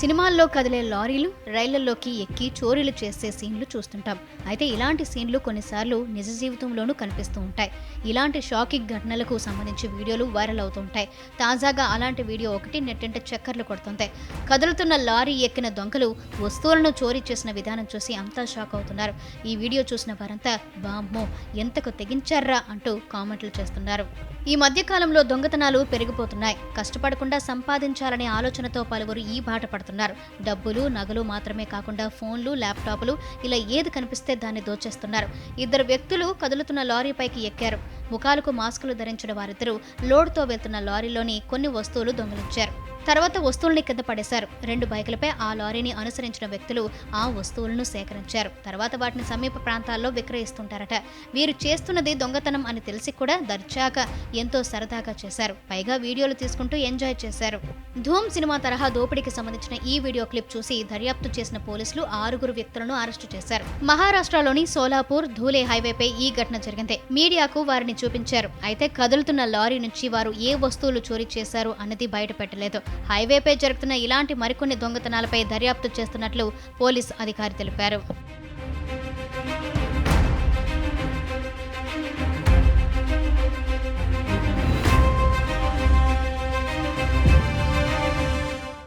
సినిమాల్లో కదిలే లారీలు రైళ్ళలోకి ఎక్కి చోరీలు చేసే సీన్లు చూస్తుంటాం. అయితే ఇలాంటి సీన్లు కొన్నిసార్లు నిజ జీవితంలోనూ కనిపిస్తూ ఉంటాయి. ఇలాంటి షాకింగ్ ఘటనలకు సంబంధించి వీడియోలు వైరల్ అవుతుంటాయి. తాజాగా అలాంటి వీడియో ఒకటి నెట్టింట చక్కర్లు కొడుతుంది కదులుతున్న లారీ ఎక్కిన దొంగలు వస్తువులను చోరీ చేసిన విధానం చూసి అంతా షాక్ అవుతున్నారు. ఈ వీడియో చూసిన వారంతా బామ్మో ఎంతకు తెగించారా అంటూ కామెంట్లు చేస్తున్నారు. ఈ మధ్య కాలంలో దొంగతనాలు పెరిగిపోతున్నాయి. కష్టపడకుండా సంపాదించాలనే ఆలోచనతో పలువురు ఈ బాట పడుతున్నారు. డబ్బులు నగలు మాత్రమే కాకుండా ఫోన్లు ల్యాప్టాప్లు ఇలా ఏది కనిపిస్తే దాన్ని దోచేస్తున్నారు. ఇద్దరు వ్యక్తులు కదులుతున్న లారీపైకి ఎక్కారు. ముఖాలకు మాస్కులు ధరించిన వారిద్దరూ లోడ్తో వెళ్తున్న లారీలోని కొన్ని వస్తువులు దొంగిలించారు. తర్వాత వస్తువుల్ని కింద పడేశారు. రెండు బైకులపై ఆ లారీని అనుసరించిన వ్యక్తులు ఆ వస్తువులను సేకరించారు. తర్వాత వాటిని సమీప ప్రాంతాల్లో విక్రయిస్తుంటారట. వీరు చేస్తున్నది దొంగతనం అని తెలిసి కూడా దర్జాగా ఎంతో సరదాగా చేశారు. పైగా వీడియోలు తీసుకుంటూ ఎంజాయ్ చేశారు. ధూమ్ సినిమా తరహా దోపిడీకి సంబంధించిన ఈ వీడియో క్లిప్ చూసి దర్యాప్తు చేసిన పోలీసులు ఆరుగురు వ్యక్తులను అరెస్టు చేశారు. మహారాష్ట్రలోని సోలాపూర్ ధూలే హైవేపై ఈ ఘటన జరిగింది. మీడియాకు వారిని చూపించారు. అయితే కదులుతున్న లారీ నుంచి వారు ఏ వస్తువులు చోరీ చేశారు అన్నది బయటపెట్టలేదు. హైవేపై జరుగుతున్న ఇలాంటి మరికొన్ని దొంగతనాలపై దర్యాప్తు చేస్తున్నట్లు పోలీస్ అధికారి తెలిపారు.